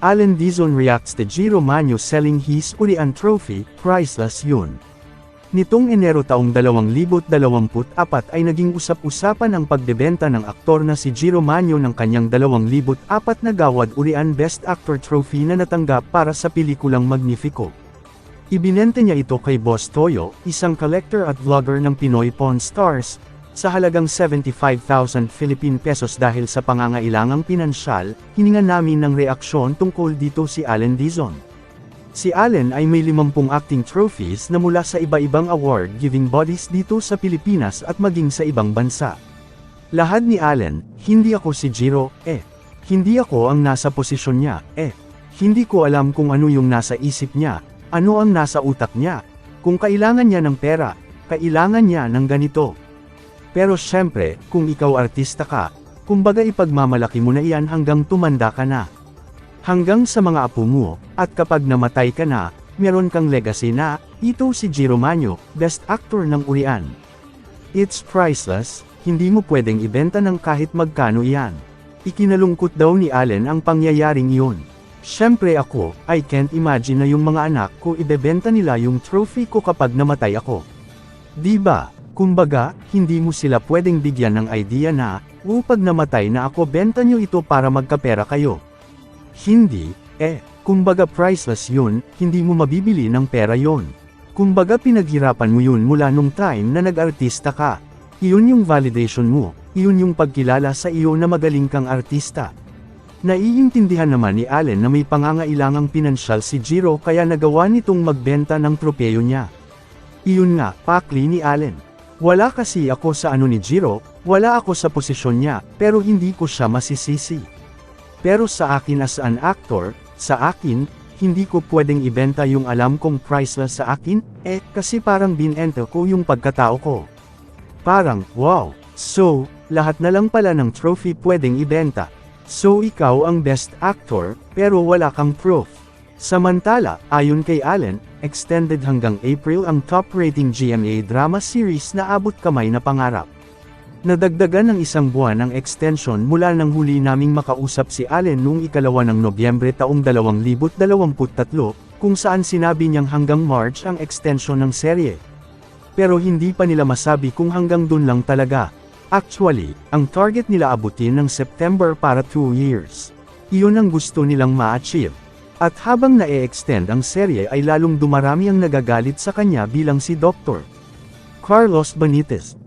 Allen Dizon reacts to Giro Manyo selling his Urian Trophy, priceless yun. Nitong Enero taong 2024 ay naging usap-usapan ang pagbebenta ng aktor na si Giro Manyo ng kanyang 2004 na Gawad Urian Best Actor Trophy na natanggap para sa pelikulang Magnifico. Ibinenta niya ito kay Boss Toyo, isang collector at vlogger ng Pinoy Pawn Stars, sa halagang 75,000 Philippine pesos dahil sa pangangailangang pinansyal, hininga namin ng reaksyon tungkol dito si Allen Dizon. Si Allen ay may 50 acting trophies na mula sa iba-ibang award-giving bodies dito sa Pilipinas at maging sa ibang bansa. Lahad ni Allen, hindi ako si Jiro, eh. Hindi ako ang nasa posisyon niya, eh. Hindi ko alam kung ano yung nasa isip niya, ano ang nasa utak niya. Kung kailangan niya ng pera, kailangan niya ng ganito. Pero syempre, kung ikaw artista ka, kumbaga ipagmamalaki mo na iyan hanggang tumanda ka na. Hanggang sa mga apo mo, at kapag namatay ka na, meron kang legacy na, ito si Jiro Manyo, best actor ng Urian. It's priceless, hindi mo pwedeng ibenta ng kahit magkano iyan. Ikinalungkot daw ni Allen ang pangyayaring iyon. Siyempre ako, I can't imagine na yung mga anak ko ibebenta nila yung trophy ko kapag namatay ako. Di ba? Kumbaga, hindi mo sila pwedeng bigyan ng idea na, upag namatay na ako benta nyo ito para magkapera kayo. Hindi, eh, kumbaga priceless yun, hindi mo mabibili ng pera yon. Kumbaga pinaghirapan mo yun mula nung time na nag-artista ka. Iyon yung validation mo, iyon yung pagkilala sa iyo na magaling kang artista. Naiintindihan naman ni Allen na may pangangailangang pinansyal si Jiro kaya nagawa nitong magbenta ng tropeyo niya. Iyon nga, pakli ni Allen. Wala kasi ako sa ano ni Jiro, wala ako sa posisyon niya, pero hindi ko siya masisisi. Pero sa akin as an actor, sa akin, hindi ko pwedeng ibenta yung alam kong priceless sa akin, eh, kasi parang binenta ko yung pagkatao ko. Parang, wow, so, lahat na lang pala ng trophy pwedeng ibenta. So ikaw ang best actor, pero wala kang proof. Samantala, ayon kay Allen, extended hanggang April ang top rating GMA drama series na abot kamay na pangarap. Nadagdagan ng isang buwan ang extension mula nang huli naming makausap si Allen noong ikalawa ng Nobyembre taong 2023, kung saan sinabi niyang hanggang March ang extension ng serye. Pero hindi pa nila masabi kung hanggang dun lang talaga. Actually, ang target nila abutin ng September para 2 years. Iyon ang gusto nilang ma-achieve. At habang na-extend ang serye ay lalong dumarami ang nagagalit sa kanya bilang si Dr. Carlos Benitez.